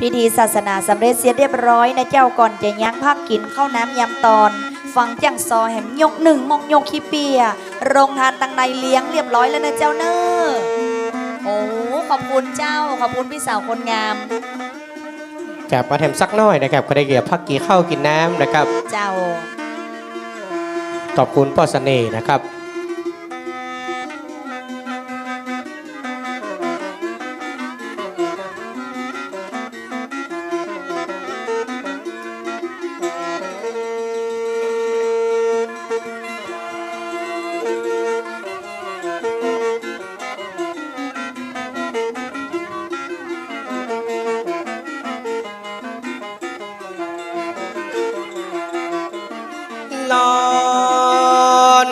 พิธีศาสนาสำเร็จเสียเรียบร้อยนะเจ้าก่อนจะยั้งพักกินข้าวน้ำยำตอน ฟังจังซอแหมยกหนึ่งมองยกขี้เปียโรงทานตังในเลี้ยงเรียบร้อยแล้วนะเจ้าเนอโอ้ขอบคุณเจ้าขอบคุณพี่สาวคนงามกับมาแถมสักหน้อยนะครับก็ได้เกี่ยวพักกี่ข้าวกินน้ำนะครับ เจ้าขอบคุณพ่อเสน่ห์นะครับ ลอน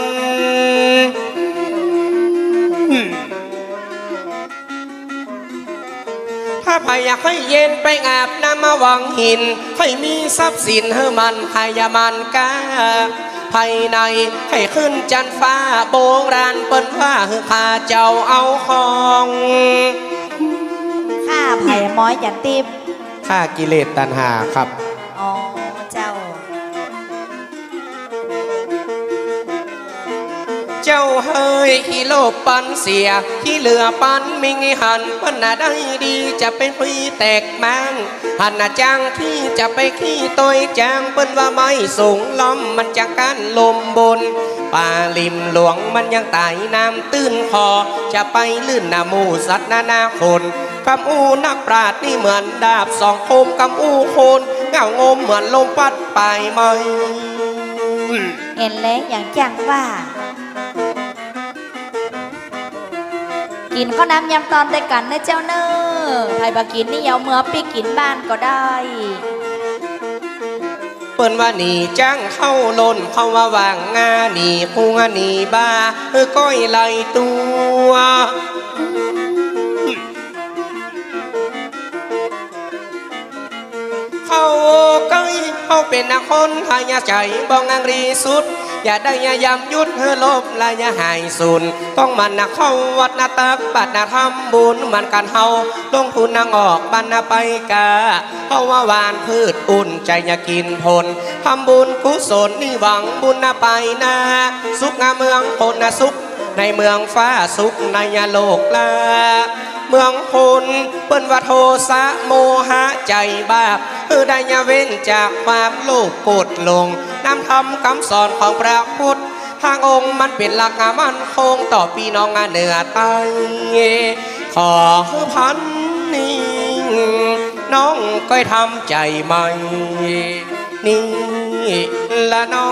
ถ้าพายอยากให้เย็นไปอาบน้ำมาวังหิน ให้มีทรัพย์สินให้มันพายามันกาภายในให้ขึ้นจันฟ้าโบราณเปิ้นว่าคือพาเจ้าเอาของข้าไผ่ม้อยจันติบฆ่ากิเลสตัณหาครับ เจ้าเฮยที่โลกปันเสียที่เหลือปันมิงหันปันน่ะได้ดีจะเป็นพรีแตกมังหันน่ะจ้างที่จะไปขี้ตัวจางเปิ้นว่าไม่สูงล้อมมันจะกันลมบนป่าลิมหลวงมันยังไต่น้ำตื้นคอ จะไปลื่นหนามูสัตว์นานาคนกำอูนักปราดนี่เหมือนดาบสองคมกำอูโคนเงางมเหมือนลมพัดไปไหมเห็นแล้วอย่างจังว่า กินข้าวน้ำยำตอนด้กันนะเจ้าเนอไผบากินนี่เอาเมื่อไปกินบ้านก็ได้เปิ้นว่าหนีจ้างเข้าลนเข้าว่าวางงาหนีพุงหนีบ้าเออก้อยไหลตัวเข้าใกล้เข้าเป็นนักคนพายใจบองอังรีสุด อย่าได้ยายำยุดเฮอลบและอย่าหายสุนต้องมันนะเข้าวัดนาตักบัดนาทำบุญมันกันเฮาลงทุนนางออกบันนาไปกาเพราะว่าหวานพืชอุ่นใจอยากินผลทำบุญกุศลนี่หวังบุญนาไปนาสุขงามเมืองพลนะสุขในเมืองฟ้าสุขในยโลกลา เมืองพลเปิ้นว่าโทสะโมหะใจบาปเออได้ยาเว้นจากความโลภโกรธลงนำธรรมคำสอนของพระพุทธทางองค์มันเป็นหลักมันคงต่อพี่น้องเหนือใต้ขอพันนี้น้องก้อยทำใจใหม่นี่ละน้อ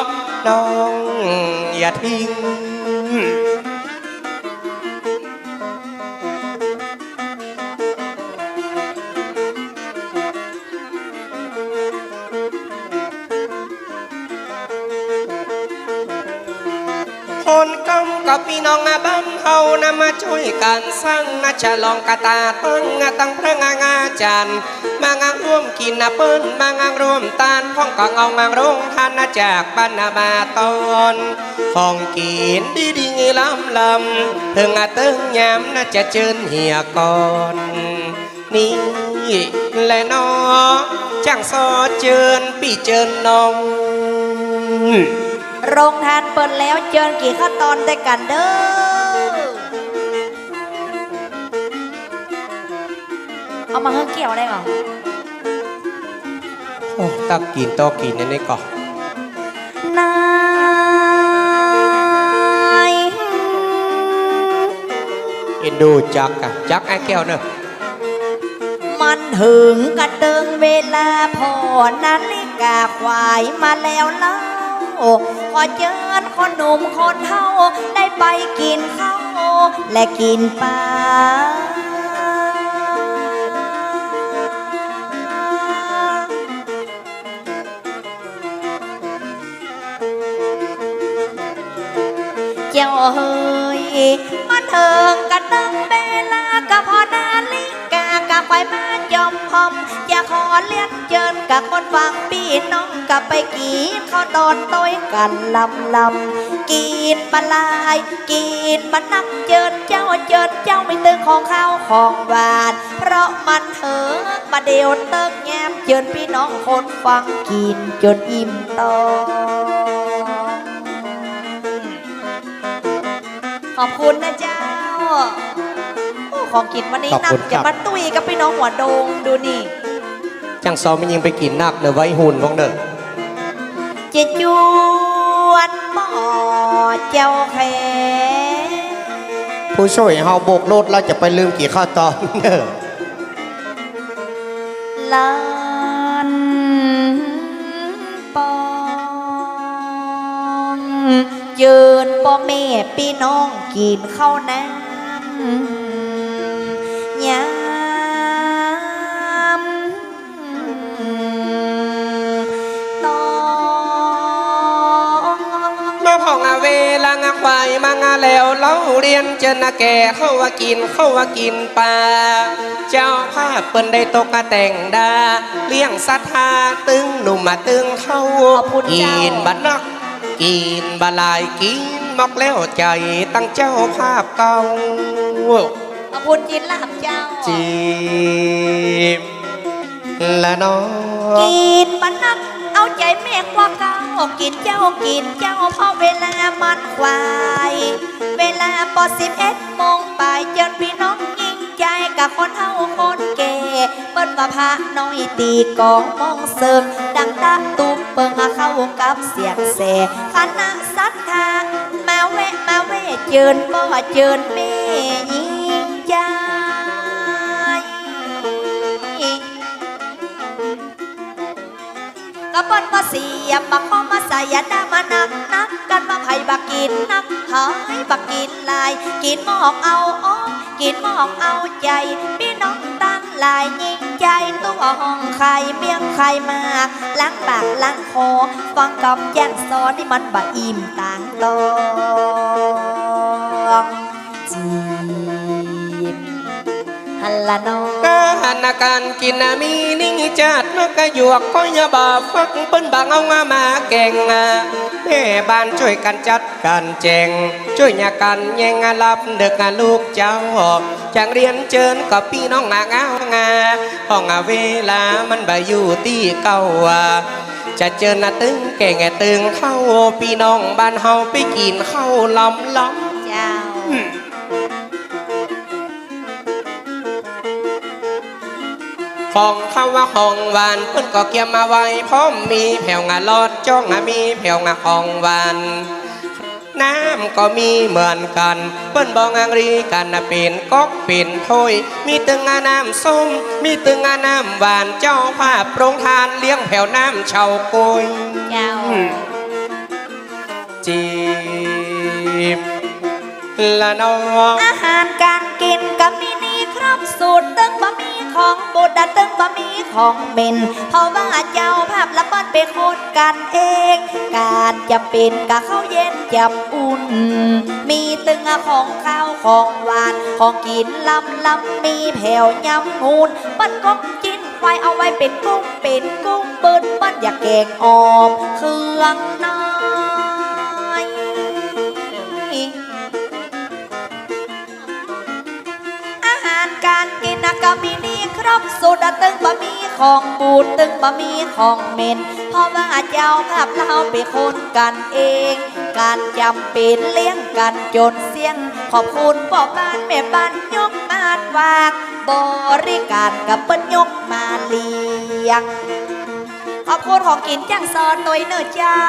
งน้องอย่าทิ้ง พี่น้องอาบ้านเฮานำมาช่วยกันสร้างนาฉลองกะตาตั้งงาตั้งพระงางาจันทร์มางางร่วมกินนาเปิ้นมางางร่วมตานพ้องกังเอางางโรงทานนาจากบ้านนาบาตอนของกินดีดีงลำลำเพิ่งอาเติ้งยามน่าจะเจิญเหียก่อนนี่และน้อจังซอเจิญพี่เจิญน้อง โรงทานเปิดแล้วเจอกี่ขั้นตอนด้วยกันเด้อเอามาเฮือเกี่ยวได้เหรอโอ้ตักกินตอกินอันนี้ก่อนนายเอ็นดูจักอะจักไอ้แก้วเนอะมันถึงกระเติงเวลาพอนาฬิกาควายมาแล้วเล่า ขอเชิญคนหนุ่มคนเฮาได้ไปกินข้าวและกินปลาเจ้าเฮยมาเถิง กากับไฟมาจอมพอม อย่าขอเลี้ยงเจิญกับคนฟังพี่น้องกับไปกินข้าวตอนต้อยกันลำลำกินปลาลายกินปนักเจิญเจ้าเจิญเจ้าไม่ตึงของข้าวของหวาน เพราะมันเถอะมาเดียวเติกแง้มเจิญพี่น้องคนฟังกินจนอิ่มต่อขอบคุณนะเจ้า ของกินวันนี้ขอบนัคุณกครับจะมาตุยกับพี่น้องหัวโดงดูนี่ จังซอมมันยิงไปกินนักเด้อไว้หุ่นพองเด้อจะจวนหมอเจ้าแขผู้ช่วยเฮาโบกรถแล้วจะไปลืมกี่ข้าวตอนเด้อลานปองยืนพ่อแม่พี่น้องกินข้าวน้ำ มางาแล้วเล่าเรียนเจนนาแก่เข้าว่ากินเข้าว่ากินปลาเจ้าภาพเปิ้นได้ตกกะแต่งดาเลี้ยงศรัทธาตึงหนุ่มมาตึงเข้าขอบคุณเจ้ากินบัดนักกินบาลายกินมอกแล้วใจตั้งเจ้าภาพเก่าขอบคุณจินลาบเจ้าจีบและน้องกินมันนักเอาใจแม่กว่าเก่า กินเจ้ากินเจ้าเพราะเวลามันควาย เวลาปอสิบเอ็ดโมงไปจนพี่น้องยิ่งใจกับคนเฮาคนแก่เปิ้นว่าพระน้อยตีกองมองเสิร์ฟดังตะตุ้มเปิงหาเข้ากับเสียงแสคณะสัทธามาแวะมาแวะเจิญบ่เจิญแม่ ก็ปนมาเสียบบักข้อมาใส่ยาดามานักนักกันมาไผ่บักกินนักหายบักกินลาย กินหมอกเอาอ้อกินหมอกเอาใจพี่น้องตั้งลายยิ่งใจตัวห้องไข่เมียงไข่มากล้างปากล้างคอฟังคำแย่งซอนนี่มันบะอิ่มต่างตอง ลโหลน้องกานาการกินนามีนิ่งจัดนกกระหยวกก็อยาบาฟักเปิ้นบางเอางามาแกงอะแม่บ้านช่วยกันจัดการแจงช่วยยากันแย่งงานรับเด็กงานลูกเจ้าจังเรียนเจิญกับพี่น้องงางาวงาห้องอาเวลามันบ่อยู่ที่เก่าอะจะเจอนาตึงแก่งตึงเข้าพี่น้องบ้านเฮาไปกินข้าวล้ำล้ำเจ้า ของคำว่าของหวานเพิ่นก็เกี่ยมมาไว้พร้อมมีแผ่วงาลอดจ้องงามีแผ่วงาของหวานน้ำก็มีเหมือนกัน เปิ้นบอกอังรีกันนะเป็นก๊อกเป็นถ้วยมีตึงงาน้ำส้ม มีตึงงาน้ำหวานเจ้าภาพโปรงทานเลี้ยงแผ่วน้ำเฉาโกยเจ้าจีบละน้องอาหารการกินกับมินีครบสูตรตึงบะหมี่ ของบุตรตึงบะมีของเมนเพราะว่าเจ้าภาพละเปิ้นไปโคตรกันเอง การจำเป็นกับข้าเย็นจำอุ่น มีตึงของข้าวของหวานของกินลำลำมีแผ่วยำงูนปิ้นก็กินควายเอาไว้เป็นกุ้งเป็นกุ้งเปิ้นปิ้นอยากแกงออมเครื่องน้อยอาหารการกินนะก็มี รบสูตรตึงบะมีของบูดตึงบะมีของเมนเพราะว่าเจ้าภาพเราไปคนกันเอง การจำเป็นเลี้ยงกันจนเสียง ขอบคุณพ่อบ้านแม่บ้านยกมาวากบริการกับเปิ้นยกมาเลี้ยงขอบคุณของกินจังซอนตัวเนอเจ้า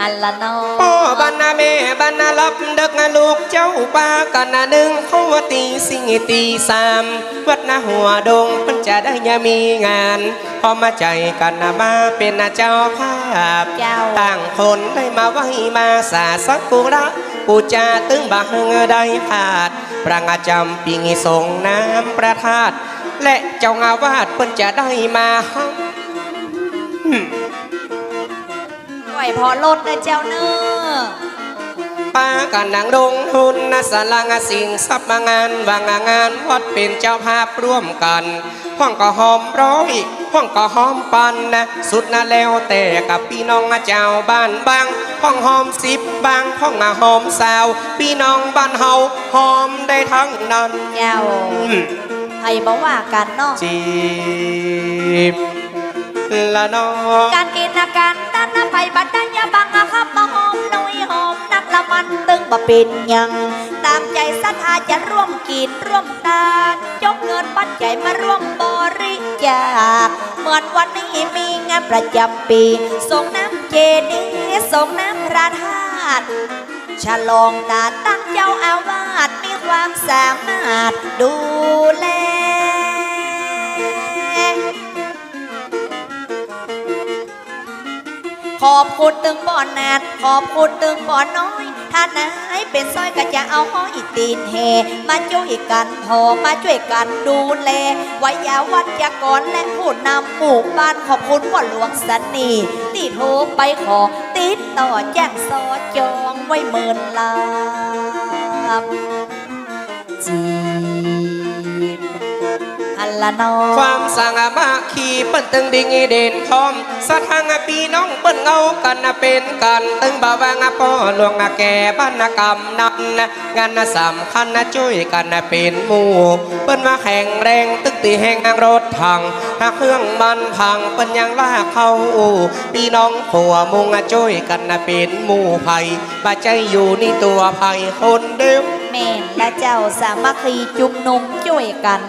อันละเนอพ่อบ้านนาแม่บ้านนารับเด็กนาลูกเจ้าป้ากันนาหนึ่งเขาว่าตีสิ่งตีสามวัดนาหัวดงมันจะได้ยามีงานพอมาใจกันนามาเป็นนาเจ้าภาพเจ้าต่างคนได้มาไหวมาสาสักกุระปูจาตึงบาเฮงได้ผาดประงาจำปีงีทรงน้ำประทาดและเจ้างาวาดเพิ่นจะได้มาห้องไหว พอลดนะเจ้าเนอป้ากันนางดงทุนนะสลางสิ่งทรัพย์มางานวางงานวัดเป็นเจ้าภาพร่วมกัน ห้องก็หอมร้อยห้องก็หอมปันนะสุดนะแล้วแต่กับพี่น้องเจ้าบ้านบางห้องหอมสิบบางห้องมาหอมสาวพี่น้องบ้านเฮาหอมได้ทั้งนั้นเจ้าให้บอกว่ากันเนาะจีบ ละน้องการกินอาการด้านไฟบัดได้ยาบังอะครับมาหอมน้อยหอมนักละมันตึงบ่เป็นยัง ตามใจศรัทธาจะร่วมกินร่วมทานยกเงินปัจจัยมาร่วมบริจาคเหมือนวันนี้มีงานประจำปีส่งน้ำเจดีส่งน้ำพระธาตุฉลองตาตั้งเจ้าอาวาสมีความสามารถดู อบคุณตึงบ่อนนาดขอบคุณตึงบ่อนน้อย ถ้านายเป็นสร้อยก็จะเอาห้อยตีนแห่มาช่วยกันพอมาช่วยกันดูแลวิยาวัจกรและผู้นำหมู่บ้านขอบคุณพ่อหลวงสันนีที่โทรไปขอติดต่อแจ้งซอจองไว้เมินลาจี ลละนอความสางามาคีเปิ้นตึงดิ่งเด่นพร้อมสะทางพี่น้องเปิ้นเงากันน่ะเป็นกันตึงบ่าวางพ่อหลวงแก่บ้านกรรมนั้นงานน่ะสำคัญนะช่วยกันน่ะเป็นหมู่เปิ้นมาแข่งแรงตึกตีแห่งรถถังถ้าเครื่องมันพังเปิ้นยังลากเข้าอู่พี่น้องผัวมุงอะช่วยกันน่ะเป็นหมู่ภัยบาใจอยู่นี่ตัวภัยคนเดียวแม่นและเจ้าสามัคคีจุมนุมช่วยกัน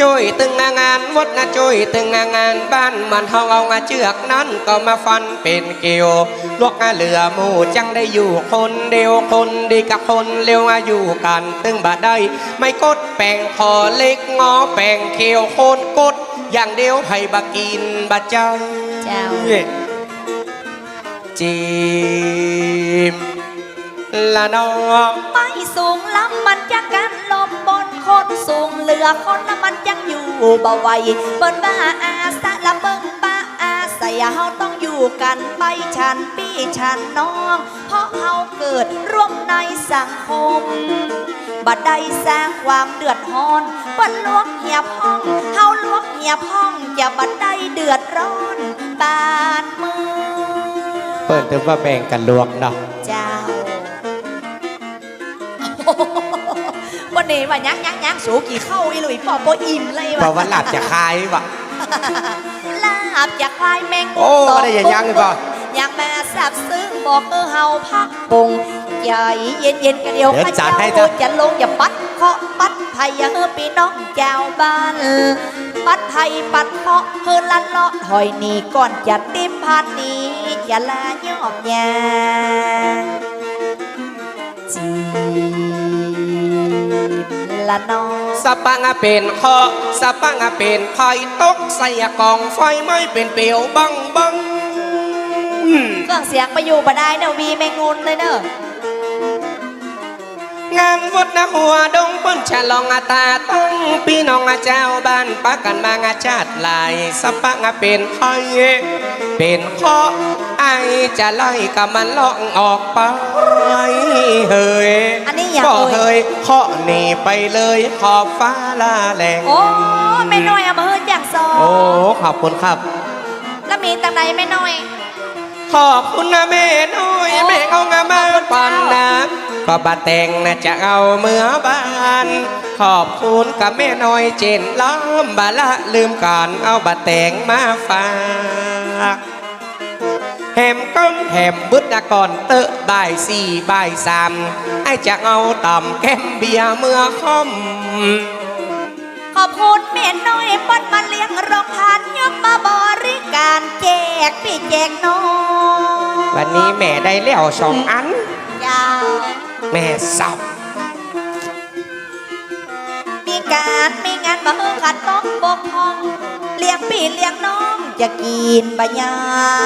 ช่วยตึงงานวัดนะช่วยตึงงานบ้านมันเฮาเอางาเชือกนั้นก็มาฟันเป็นเกลียวลวกงาเหลือหมู่จังได้อยู่คนเดียวคนดีกับคนเร็วอาอยู่กันตึงบาได้ ไม่กดแป่งคอเล็กงอแป่งเขียวโคนกด อย่างเดียวให้บากินบาใจเจ้าจีม ละน้องไปสูงล้ำมันจะกันลมบนคนสูงเหลือคนละมันยังอยู่บ่ไหวเปิ้นบ้าอาสะละเบิ่งป้าอาศัยเฮาต้องอยู่กันไปฉันพี่ฉันน้อง เพราะเฮาเกิดร่วมในสังคมบัดได้สร้างความเดือดร้อนเปิ้นลวกเหียบห้องเฮาลวกเหียบห้องอย่าบัดได้เดือดร้อนบานมือเปิดถึงว่าแบ่งกันลวกเนาะ เนนี้ว่ายักยักยักสูกี่เข้าอีหลุยปอโปอิ่มเลยว่ะราะว่าหลับจะคายวะลาบจากควายแมงโอ้ได้ย่างยังหรือเปล่าอยากมาสับซึ้งบอกเออเฮาพักปงใจเย็นเย็นกันเดียวข้าเจ้าให้จ้ะลงอย่าปัดเคาะปัดไทยอย่าเฮอพี่น้องเจ้าบ้านปัดไทยปัดเคาะเฮอลันเลาะถอยนี่ก่อนจะติมพันนี้อย่าลายอบยางจี ละน้องสปังอะเป็นคอสปังอะเป็นไผ่ตกใส่กองไฟไม่เป็นเปลวบังบังอืมเครื่องเสียงไปอยู่บ่ได้เนอะวีแมงงุนเลยเนอะงานวัดนะหัวดงเปิ้นฉลองอาตาตั้งพี่น้องอาเจ้าบ้านปักกันมางาชาติหลายสปังอะเป็นไผ่เป็นคอไอ จะไล่กับมันล่องออกไปเฮ้ยอันนี้อยากก็เอ่เฮ้ยยเคาะหนีไปเลยขอบฟ้าลาแหลงโอ้แม่น้อยเอามาเฮือจากซอโอ้ขอบคุณครับ แล้วมีตังใดแม่น้อย ขอบคุณนะแม่น้อยแม่เอางามาปันนะก็บาแต่งนะจะเอาเมื่อบาน ขอบคุณกับแม่น้อยเจนล้อมบาละลืมการเอาบาแต่งมาฝาก แหมก้มแหมบุตรก่อนเตอะบ่ายสี่บ่ายสามไอ้จะเอาต่ำแก้มเบียร์เมื่อคอมขอบคุณแม่น้อยปดมาเลี้ยงรองทานยกมาบริการแจกพี่แจกน้องวันนี้แม่ได้แล้วสองอันยาวแม่สับมีการมีงานมาเฮือขัดต้องบกพร่อง เลี้ยงพี่เลี้ยงน้องจะกินบะยา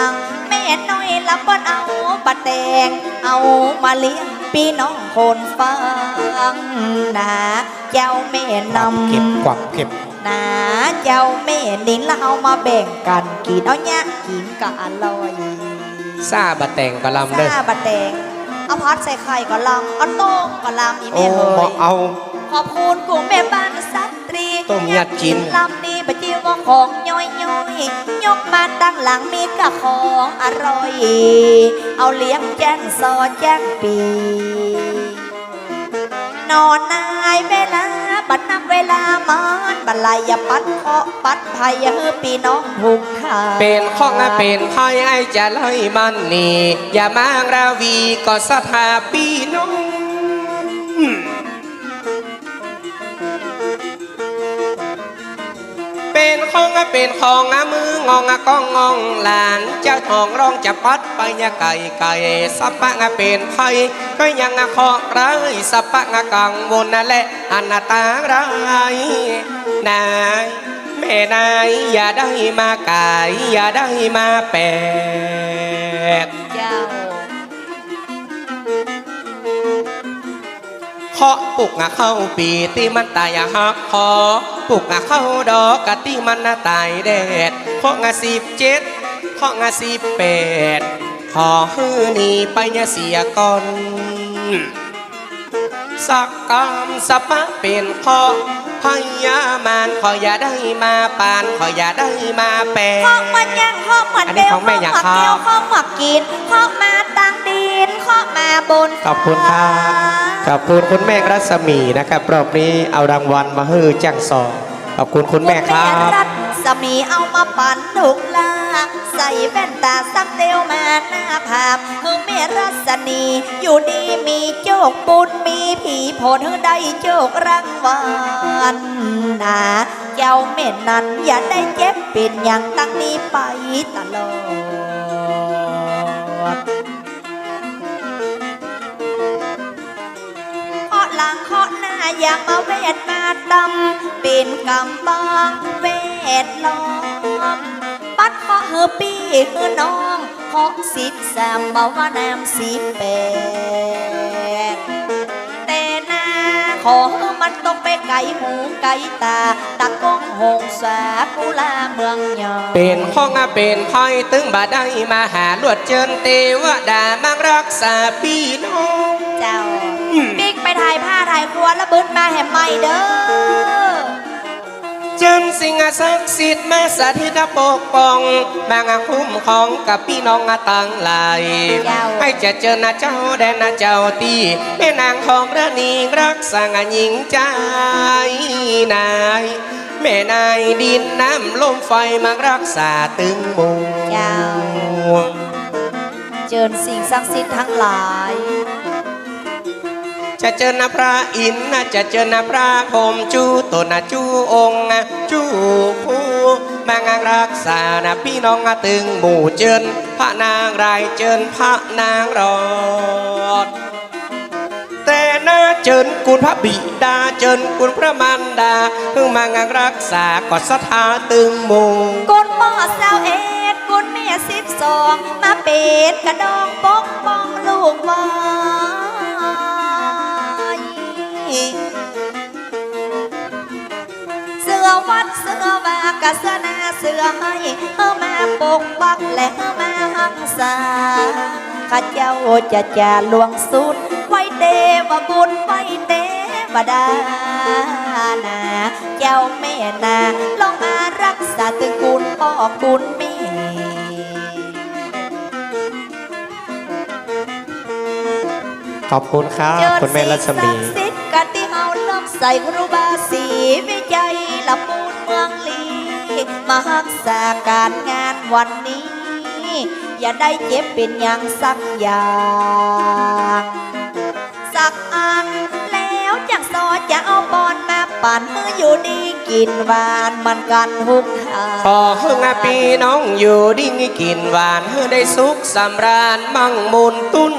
งแม่น้อยละเปิ้นเอาบะแตงเอามาเลี้ยงพี่น้องคนฟังนะเจ้าแม่นำเก็บกวักเก็บนะเจ้าแม่นินแล้วเอามาแบ่งกันกินเอาเนี้ยกินก็อร่อยซาบะแต่งกะลำเด้อซาบะแดงเอาพัดใส่ไข่ก็ลำเอาโต้งก็ลำอีโอ้แม่เอ๋บ่ยเอาขอบคุณกลุ่มแม่บ้านสตรี ต้มยัดกินลำนี้ปะจิว่าของย่อยย่อยๆยกมาตั้งหลังมีกะของอร่อย เอาเลี้ยงแจ้งซอแจ้งปี นอนนายเวลาบัดนับเวลามอนบัดไลอย่าปัดเคาะปัดภัยเฮือปีน้องทุกขาเป็นข้องเป็นไพ่ไอจะไล่มันนี่ อย่ามางราวีก็สถาปีน้อง เป็นของเป็นของมืององก้องงองหลานเจ้าทองร้องจะปัดไปยาไก่ไก่สับปะงเป็นไพ่ก็ยังขอร้ายสับปะงกังวลนั่นแหละอนาตาร้ายนายแม่นายอย่าได้มาไก่อย่าได้มาแปลกเจ้า เคาะปุกงะเข้าปีที่มันตายหักคอปุกงะเข้าดอกกะที่มันน่ะตายแดดเคาะงะสิบเจ็ดเคาะงะสิบแปดขอฮื้อนี่ไปเนี่ยเสียก่อนสักกรรมสปะเป็นขอพยามานขออย่าได้มาปานขออย่าได้มาแปลข้องมันยังข้องมันอันเบนี้ลของแม่อยากข้องหมักเกลียวครับข้องหมักกินข้องมาตังดินข้องมาบนขอบคุณครับ ขอบคุณคุณแม่รัศมีนะครับรอบนี้เอารางวัลมาฮื้อแจ้งสองขอบคุณคุณแม่ครับรัศมีเอามาปั่นถูกลาใส่แว่นตาซักเดียวมาหน้าภาพฮือแม่รัศนีอยู่ดีมีโจกปุนมีผีโผลเฮือได้โจกรางวัลนะเจ้าแม่นั้นอย่าได้เจ็บเป็นอย่างตั้งนี้ไปตลอด อย่ามาเวทมาดำเป็นกำบังเวทล้อมปัดเคาะเฮือปีเฮือน้องเคาะสิบสามเบาว่าน้ำสิบแปดแต่หน้าขอเฮือมันต้องไปไกลหูไกลตาตะกองหงสากุลาเมืองยองเป็นข้องเป็นไพ่ตึงบาดได้มาหาลวดเจินเทวดามังรักษาพี่น้อง ปิ๊กไปถ่ายผ้าถ่ายครัวแล้วบึ้นมาแหมใหม่เด้อเจินสิ่งศักดิ์สิทธิ์มาสถิตปกป้องมางคุ้มของกับพี่น้องต่างหลายเจ้าให้เจะเจอนะเจ้าแดนนะเจ้าตีแม่นางของระนีรักษางหญิงใจนายแม่นายดินน้ำลมไฟมารักษาตึงหมูเจ้าเจิญสิ่งศักดิ์สิทธิ์ทั้งหลาย จะเจอนะพระอินทร์นะจะเจอนะพระพรมจูตนะจูองค์นะจูผู้มางารักษานะพี่น้องนะตึงหมู่เจินพระนางรายเจินพระนางรอด แต่น่าเจินกุลพระบิดาเจินกุลพระมารดาเพิ่งมางารักษากอดสถาตึงหมู่กุนหมอสาวเอ็ดกุนเมียสิบสองมาเป็นกระดองปกป้องลูก ไว้เสื้อวัดเสื้อวากะเสื้อหน้าเสื้อให้เฮามาปกปักและเฮามาหักษาข้าเจ้าจะจะลวงสุดไว้เดวบุญไว้เดวดานาเจ้าแม่นาลองมารักษาตึงกุลพ่อกุลแม่ขอบคุณครับเจิดคุณแม่รัศมี ใส่ครูบาสีวิจัยละมูลเมืองลี มารักษาการงานวันนี้ อย่าได้เจ็บเป็นอย่างสักอย่างสักอันแล้วจังซอจะเอาบอนมาปั่นมืออยู่ดีกินหวานมันกันหุกหาขอให้งาปีน้องอยู่ดีกินหวานให้ได้สุขสำราญมั่งมุนตุ้น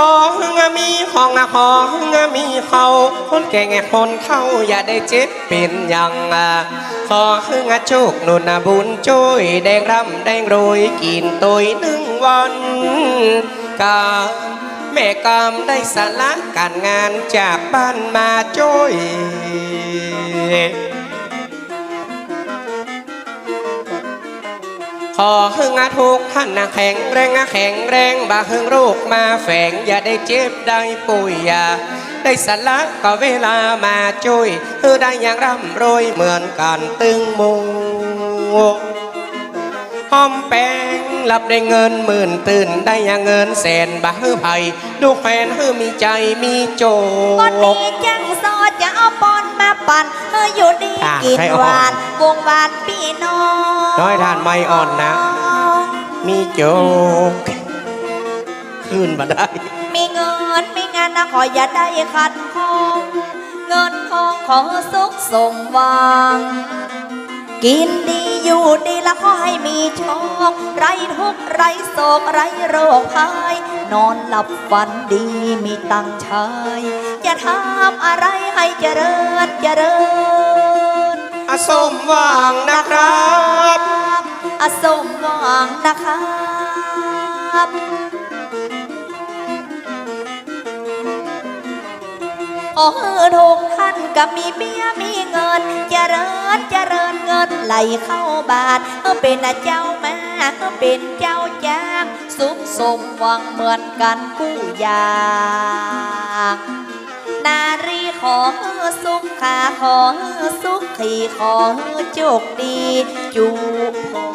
ของามีของของามีเขาคนแก่งคนเข้าอย่าได้เจ็บเป็นอย่างขอให้งาโชคนุนบุญช่วยแดงร่ำแดงโรยกินตัวหนึ่งวันกาแม่กำได้สละการงานจากบ้านมาจ้อย ขอหึงอาทุกท่านนะแข็งแรงอะแข็งแรงบาหึงโรคมาแฝงอย่าได้เจ็บได้ป่วยอย่าได้สละก็เวลามาช่วยเออได้อย่างร่ำรวยเหมือนกันตึงมูหอมแป้งรับได้เงินหมื่นตื่นได้อย่างเงินแสนบาฮือไผ่ดูแฟนฮือมีใจมีโจบนนี้จังซอจะเอาปอนมาปั่นเฮ้ยอยู่ดีอะกินใครเอาหวานวงหวานพี่น้อง น้อยทานไม่อ่อนนะ มีโจกขึ้นมาได้ มีเงินมีงานนะขออย่าได้ขัดข้องเงินทองขอสุขสมหวัง กินดีอยู่ดีแล้วขอให้มีโชคไรทุกข์ไรโศกไรโรคภัยนอนหลับฝันดีมีตังค์ใช้จะทำอะไรให้เจริญเจริญอาสมหวังนะครับ อสมหวังนะครับโอ้ทุกท่านก็มีเมียมีเงินเจริญเจริญเงินไหลเข้าบาทเออเป็นเจ้าแมาเออเป็นเจ้าจ้างสุขสมหวังเหมือนกันกู้อยางนารีขอสุขขาขอสุขขีขอโชคดีจูผู้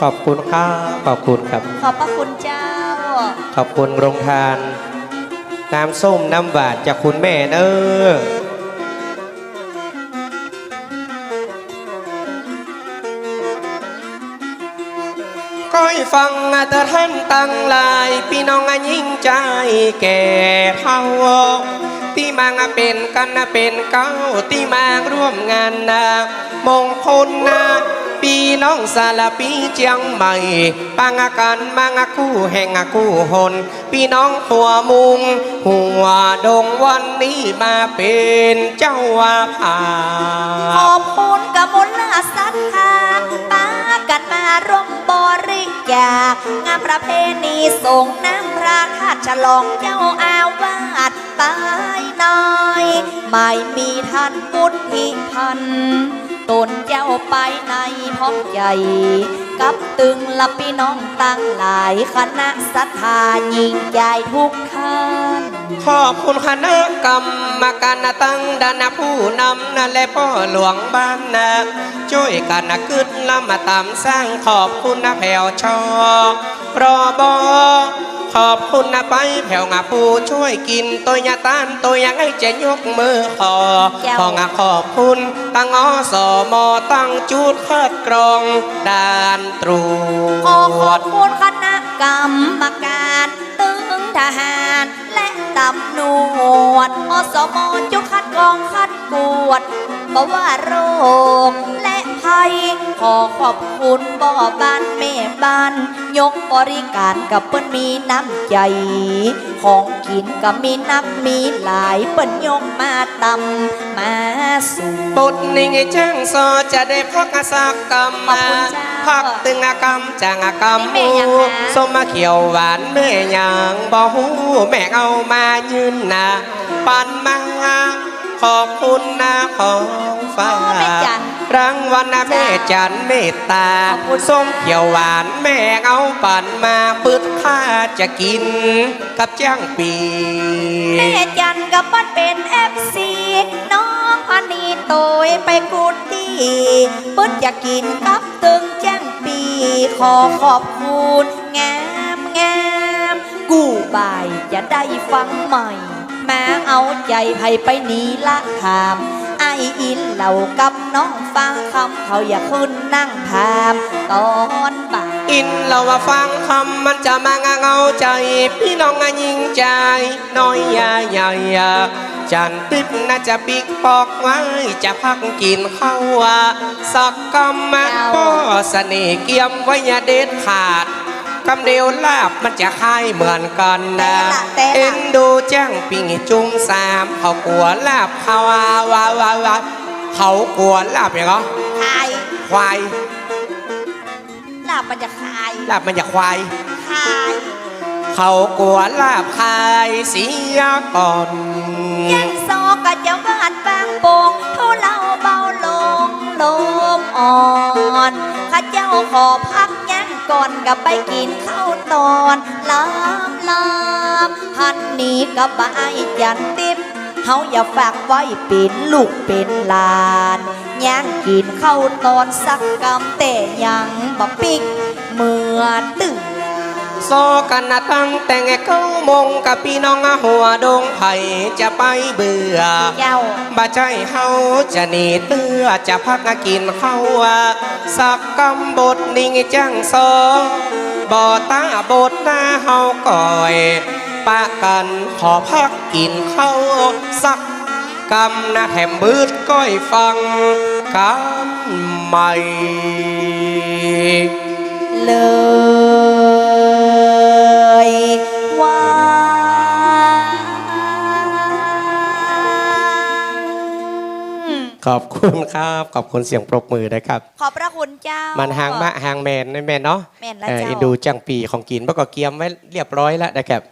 ขอบคุณครับขอบคุณครับ ขอบพระคุณเจ้า ขอบคุณโรงทาน น้ำส้มน้ำหวานจากคุณแม่เนอก้อยฟังแต่ท่านตั้งหลาย พี่น้องยิ่งใจแก่เท่า ที่มางเป็นกันเป็นเก้าที่มาร่วมงานนามงคลนาปีน้องสารปีเจียงใหม่ปางอาการมางคู่แห่งคู่หนพี่น้องหัวมุง หัวดงวันนี้มาเป็นเจ้าว่าผาขอบคุณกับมูลศรัทธาปากันมาร่วมบริจาคงานประเพณีส่งน้ำพระธาตุฉลองเจ้าอาวาส ไปหน่อยไม่มีท่านพุทธิพันธ์ ตนเจ้าไปในพร้อมใหญ่ กับตึงละพี่น้องตั้งหลายคณะศรัทธายิ่งใหญ่ทุกท่านขอบคุณคณะกรรมการนะตั้งดานะผู้นำนะและพ่อหลวงบ้านนะช่วยกันนะขึ้นละมาตามสร้างขอบคุณนะแผ่วชอรอบอขอบคุณนะไปแผ่วงาผู้ช่วยกินตัวยาต้านตัวยาให้จะยกมือขอแก้วของาขอบคุณตั้งอสมตั้งจุดคัดกรองด่านตรขอขอจบคุณคณะกรรมการตึงทหารและตำรวจอสมจุดคัดกรองคัดกวดบอกว่าโรคและ ภัย ขอขอบคุณบ่อบ้านแม่บ้าน ยกบริการกับเปิ้นมีน้ำใจ ของกินก็มีนักมีหลายเปิ้นยกมาตำมาสู่ปุดนิ่งจ้างซอจะได้พักอาสากกรรมขอบมาคุณเจ้าพักตึงอากรรมจางอากรรมแม่ยังหาส้มมาเขียวหวานแม่ยังบ่หูแม่เอามายืนหนาปันมาขอบคุณนะของฟ้าโอ้แม่จัน รางวัลนะแม่จันเมตตาขอบคุณส้มเขียวหวานแม่เอาปั่นมาปึดข้าจะกินกับจ้างปีแม่จันกับปั้นเป็นเอฟซีน้องพันนีโตยไปกูดดีปึ๊ดอยากกินกับตึงแจ้งปี ขอขอบคุณงามงามกูบ่ายจะได้ฟังใหม่มาเอาใจไผไปนี้ละถาม ไออินเหล่ากับน้องฟังคำเขาอย่าขึ้นนั่งถามตอนบ่ายอินเราว่าฟังคำมันจะมางาเงาใจ พี่น้องงายิงใจ น้อยยาใหญ่ยาจันติบน่าจะปิกปอกไว้จะพักกินข้าวสักกำมาป้อเสน่ห์เกียมไว้อย่าเด็ดขาด คำเดียวลาบมันจะคายเหมือนกันนะแต่ละเอ็นดูจ้างปิงจุ้งสามเขากลัวลาบเขาวาวาวาวาเขากลัวลาบอย่างเหรอคายควายลาบมันจะคายลาบมันจะควายคายเขากลัวลาบคายเสียก่อนยังซอกะจะวาดบางโป่งเท่าเราเบาลงลงอ่อนข้าเจ้าขอพักยั้ง ก่อนกับไปกินข้าวตอนลามลามหันนี้กับไปจันติบเฮาอย่าฝากไว้เป็นลูกเป็นหลานย่างกินข้าวตอนสักกำแต่ยังบ่ปิกเมื่อตื่ โซกันนะตั้งแต่งเก้ามงกับพี่น้องหัวดงไผ่จะไปเบื่อเจ้าบ่ใจเฮาจะหนีเตื้อจะพักกินข้าวสักกำบทนิ่งจังซอบ่ตาบทหน้าเฮาก่อยปะกันขอพักกินข้าวสักกำนะแถมบืดก้อยฟังกันใหม่เลย ว่าขอบคุณครับ ขอบคุณเสียงปรบมือนะครับ ขอบพระคุณเจ้า มันหางมะหางแมนนี่แมนเนาะแม่นละเอ่อเจ้าอินดูจังปีของกินเมื่อก็เกียมไว้เรียบร้อยแล้วนะครับ